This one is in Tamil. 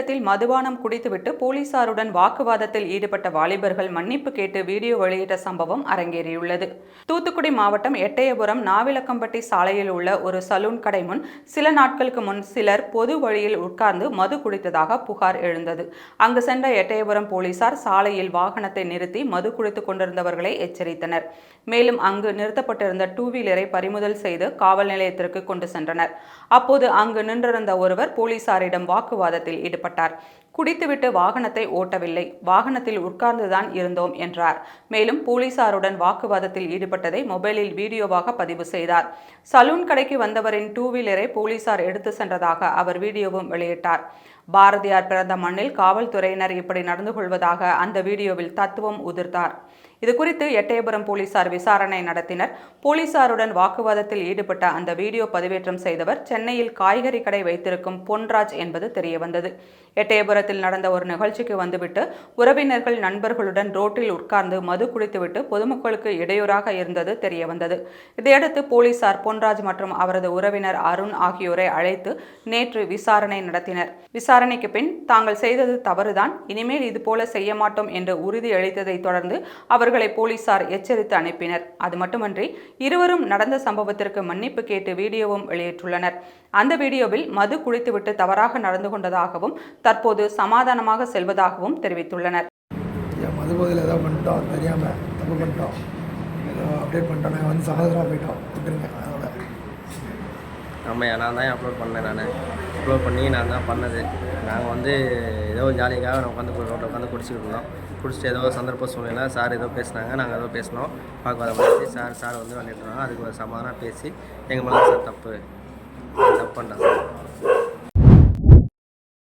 பொது மதுபானம் குடித்துவிட்டு போலீசாருடன் வாக்குவாதத்தில் ஈடுபட்ட வாலிபர்கள் மன்னிப்பு கேட்டு வீடியோ வெளியிட்ட சம்பவம் அரங்கேறியுள்ளது. தூத்துக்குடி மாவட்டம் எட்டயபுரம் நாவிலக்கம்பட்டி சாலையில் உள்ள ஒரு சலூன் கடை முன் சில நாட்களுக்கு முன் சிலர் பொது வழியில் உட்கார்ந்து மது குடித்ததாக புகார் எழுந்தது. அங்கு சென்ற எட்டயபுரம் போலீசார் சாலையில் வாகனத்தை நிறுத்தி மது குடித்துக் கொண்டிருந்தவர்களை எச்சரித்தனர். மேலும் அங்கு நிறுத்தப்பட்டிருந்த டூ வீலரை பறிமுதல் செய்து காவல் நிலையத்திற்கு கொண்டு சென்றனர். அப்போது அங்கு நின்றிருந்த ஒருவர் போலீசாரிடம் வாக்குவாதத்தில் ஈடுபட்டார் சம்பந்தப்பட்டார் குடித்துவிட்டு வாகனத்தை ஓட்டவில்லை. வாகனத்தில் உட்கார்ந்துதான் இருந்தோம் என்றார். மேலும் போலீசாருடன் வாக்குவாதத்தில் ஈடுபட்டதை மொபைலில் வீடியோவாக பதிவு செய்தார். சலூன் கடைக்கு வந்தவரின் டூ வீலரை போலீசார் எடுத்து சென்றதாக அவர் வீடியோவும் வெளியிட்டார். பாரதியார் பிறந்த மண்ணில் காவல்துறையினர் இப்படி நடந்து கொள்வதாக அந்த வீடியோவில் தத்துவம் உதிர்த்தார். இதுகுறித்து எட்டயபுரம் போலீசார் விசாரணை நடத்தினர். போலீசாருடன் வாக்குவாதத்தில் ஈடுபட்ட அந்த வீடியோ பதிவேற்றம் செய்தவர் சென்னையில் காய்கறி கடை வைத்திருக்கும் பொன்ராஜ் என்பது தெரியவந்தது. எட்டயபுரம் எட்டயபுரத்தில் நடந்த ஒரு நிகழ்ச்சிக்கு வந்துவிட்டு உறவினர்கள் நண்பர்களுடன் ரோட்டில் உட்கார்ந்து மது குடித்துவிட்டு பொதுமக்களுக்கு இடையூறாக இருந்தது தெரியவந்தது. இதையடுத்து போலீசார் பொன்ராஜ் மற்றும் அவரது உறவினர் அருண் ஆகியோரை அழைத்து நேற்று விசாரணை நடத்தினர். விசாரணைக்கு பின் தாங்கள் செய்தது தவறுதான். இனிமேல் இதுபோல செய்ய மாட்டோம் என்று உறுதி அளித்ததை தொடர்ந்து அவர்களை போலீசார் எச்சரித்து அனுப்பினர். அது மட்டுமன்றி இருவரும் நடந்த சம்பவத்திற்கு மன்னிப்பு கேட்டு வீடியோவும் வெளியிட்டுள்ளனர். அந்த வீடியோவில் மது குடித்துவிட்டு தவறாக நடந்து கொண்டதாகவும் தற்போது சமாதானமாக செல்வதாகவும் தெரிவித்துள்ளனர். மது போதையில் ஏதோ பண்ணிட்டோம் தெரியாமல் தப்பு பண்ணிட்டோம் ஏதோ அப்டேட் பண்ணிட்டோம் நாங்கள் வந்து சகோதரமாக போயிட்டோம் விட்டுருங்க அதோட. ஆமாய்யா நான் தான் அப்லோட் பண்ணேன் நான். அப்லோட் பண்ணி நான் தான் பண்ணது. நாங்கள் வந்து ஏதோ ஜாலிக்காக நான் உட்காந்து ரோட்டில் உட்காந்து குடிச்சிட்டு இருந்தோம். குடிச்சிட்டு ஏதோ சந்தர்ப்ப சூழ்நிலை சார் ஏதோ பேசினாங்க நாங்கள் ஏதோ பேசினோம். வாக்குவாதம் பேசி சார் சார் வந்து விளையாடுறாங்க அதுக்கு ஒரு சமாதானம் பேசி எங்கள் மேலே சார் தப்பு. தப்பு பண்ணிட்டேன் சார்